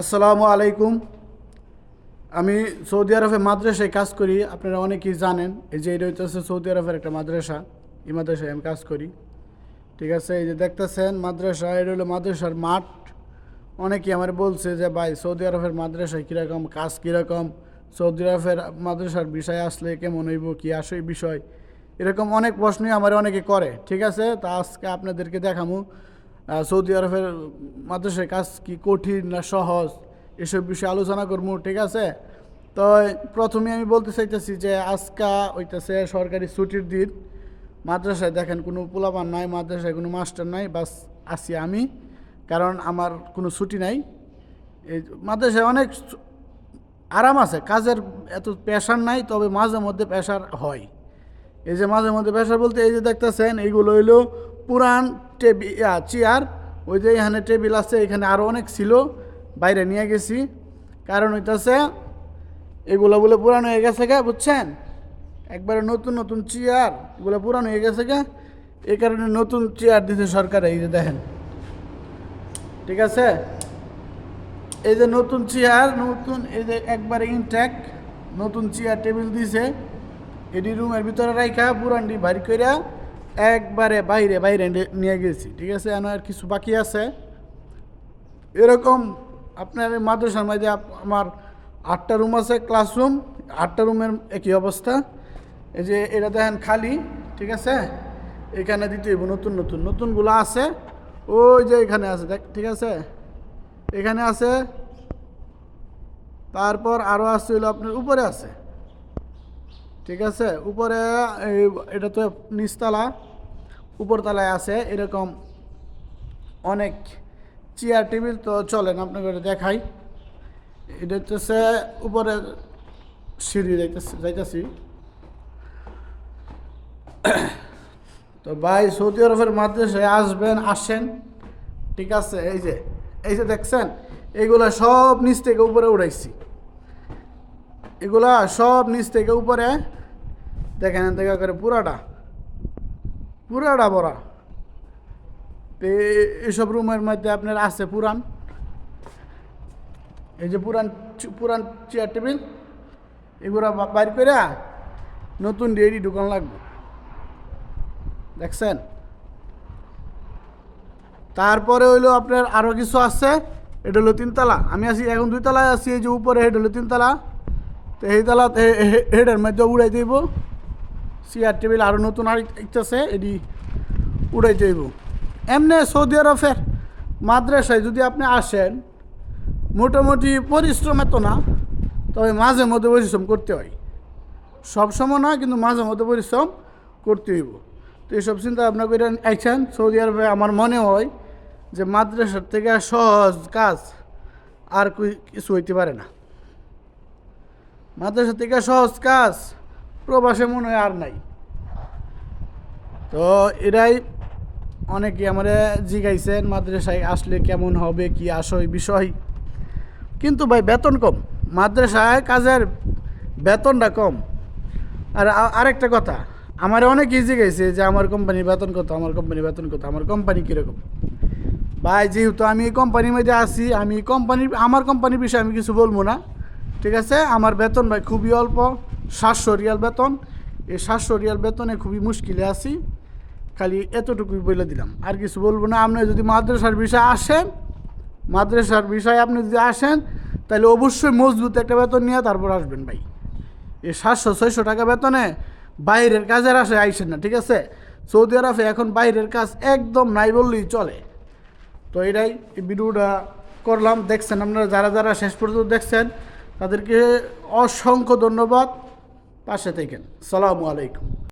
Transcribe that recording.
আসসালামু আলাইকুম। আমি সৌদি আরবে মাদ্রাসায় কাজ করি, আপনারা অনেকেই জানেন, এই যে এটা হচ্ছে সৌদি আরবের একটা মাদ্রাসা, এই মাদ্রাসায় আমি কাজ করি। ঠিক আছে, এই যে দেখতেছেন মাদ্রাসা, এটা হলো মাদ্রাসার মাঠ। অনেকেই আমার বলছে যে, ভাই, সৌদি আরবের মাদ্রাসায় কীরকম কাজ কীরকম? সৌদি আরবের মাদ্রাসার বিষয় আসলে কেমন হইব, কী আসে বিষয়? এরকম অনেক প্রশ্নই আমার অনেকে করে। ঠিক আছে, তা আজকে আপনাদেরকে দেখামু। সৌদি আরবের মাদ্রাসায় কাজ কি কঠিন না সহজ, এসব বিষয়ে আলোচনা করব, ঠিক আছে? তো প্রথমে আমি বলতে চাইতেছি যে আজকা হইতেছে সরকারি ছুটির দিন। মাদ্রাসায় দেখেন কোনো পোলাপান নাই, মাদ্রাসায় কোনো মাস্টার নাই, বাস আসি আমি, কারণ আমার কোনো ছুটি নাই। এই মাদ্রাসায় অনেক আরাম আছে, কাজের এত প্রেশার নাই, তবে মাঝে মধ্যে প্রেশার হয়। এই যে মাঝে মধ্যে প্রেশার বলতে এই যে দেখতেছেন, এইগুলো হইল পুরান টেবি চেয়ার, ওই যে এখানে টেবিল আছে, এখানে আরও অনেক ছিল, বাইরে নিয়ে গেছি। কারণ হইতাছে, এগুলো বলে পুরানো হয়ে গেছে গা, বুঝছেন? একবারে নতুন নতুন চেয়ার, এগুলো পুরানো হয়ে গেছে গা। এই কারণে নতুন চেয়ার দিতে সরকার, এই যে দেখেন। ঠিক আছে? এই যে নতুন চেয়ার, নতুন, এই যে একবারে ইনট্যাক নতুন চেয়ার, টেবিল দিছে। এটি রুমের ভিতরে রাইখা পুরানটি ভারী কইরা একবারে বাইরে বাইরে নিয়ে গেছি, ঠিক আছে? আর কিছু বাকি আছে? এরকম আপনার মাদ্রাসার আপ- আমার আটটা রুম আছে ক্লাসরুম আটটা রুমের একই অবস্থা। এই যে এটা দেখেন খালি, ঠিক আছে? এখানে দিতে হইব নতুন নতুন, নতুনগুলো আছে। ওই যে এখানে আছে, দেখ, ঠিক আছে? এখানে আছে, তারপর আরও আছে হলো আপনার উপরে আছে। ঠিক আছে? উপরে এটা তো নিচতলা। উপরতলায় আছে, এরকম অনেক চেয়ার টেবিল তো চলেন আপনাকে দেখাই। এটা হচ্ছে উপরে সিঁড়ি যাইতেছি যাইতেছি। তো ভাই, সৌদি আরবের মাদ্রাসায় আসবেন, আসেন, ঠিক আছে? এই যে এই যে দেখছেন এইগুলা সব নিচ থেকে উপরে উড়াইছি। এগুলা সব নিচ থেকে উপরে, দেখেন, দেখা করে পুরাটা। পুরাটা বড়া। তো এসব রুমের মধ্যে আপনার আছে পুরান। এই যে পুরান পুরান চেয়ার টেবিল এগুলা বাইর করে নতুন ডেরি দোকান লাগবে। দেখছেন? তারপরে হইল আপনার আরও কিছু আছে, এটা হলো তিনতলা। আমি আছি, এখন দুই তলায় আছি, এই যে উপরে, এটা হলো তিনতলা। তো এই তলা হেডের মধ্যে উড়াই দিব। চেয়ার টেবিল আরও নতুন আর ইচ্ছাছে এটি উড়াই দিব এমনি সৌদি আরবের মাদ্রাসায় যদি আপনি আসেন, মোটামুটি পরিশ্রম এত না, তবে মাঝে মধ্যে পরিশ্রম করতে হয়। সব সময় না, কিন্তু মাঝে মধ্যে পরিশ্রম করতে হইব। তো এইসব চিন্তা ভাবনা করে আইছেন, সৌদি আরবে আমার মনে হয় যে মাদ্রাসার থেকে সহজ কাজ আর কিছু হইতে পারে না। মাদ্রাসা থেকে সহজ কাজ প্রবাসে মনে হয় আর নাই। তো এরাই অনেকে আমার জিগাইছেন, মাদ্রাসায় আসলে কেমন হবে, কি আসয় বিষয়। কিন্তু ভাই, বেতন কম। মাদ্রাসায় কাজের বেতনটা কম। আর আরেকটা কথা, আমার অনেক ইজি গেছে যে আমার কোম্পানির বেতন কত, আমার কোম্পানির বেতন কত, আমার কোম্পানি কীরকম? ভাই, যেহেতু আমি এই কোম্পানির মধ্যে আছি, আমি কোম্পানির, আমার কোম্পানির বিষয়ে আমি কিছু বলব না, ঠিক আছে? আমার বেতন ভাই খুবই অল্প। সাতশো রিয়াল বেতন। এই সাতশো রিয়াল বেতনে খুবই মুশকিলে আছি। খালি এতটুকুই বলে দিলাম। আর কিছু বলব না, আপনি যদি মাদ্রাসার বিষয়ে আসেন, মাদ্রাসার বিষয়ে আপনি যদি আসেন, তাহলে অবশ্যই মজবুত একটা বেতন নিয়ে তারপর আসবেন ভাই। এই সাতশো, ছয়শো টাকা বেতনে বাইরের কাজের আসে আইসেন না, ঠিক আছে? সৌদি আরবে এখন বাইরের কাজ একদম নাই বললেই চলে। তো এটাই ভিডিওটা করলাম। দেখছেন আপনারা, যারা যারা শেষ পর্যন্ত দেখছেন, তাদেরকে অসংখ্য ধন্যবাদ। পাশে থাকেন। সালামু আলাইকুম।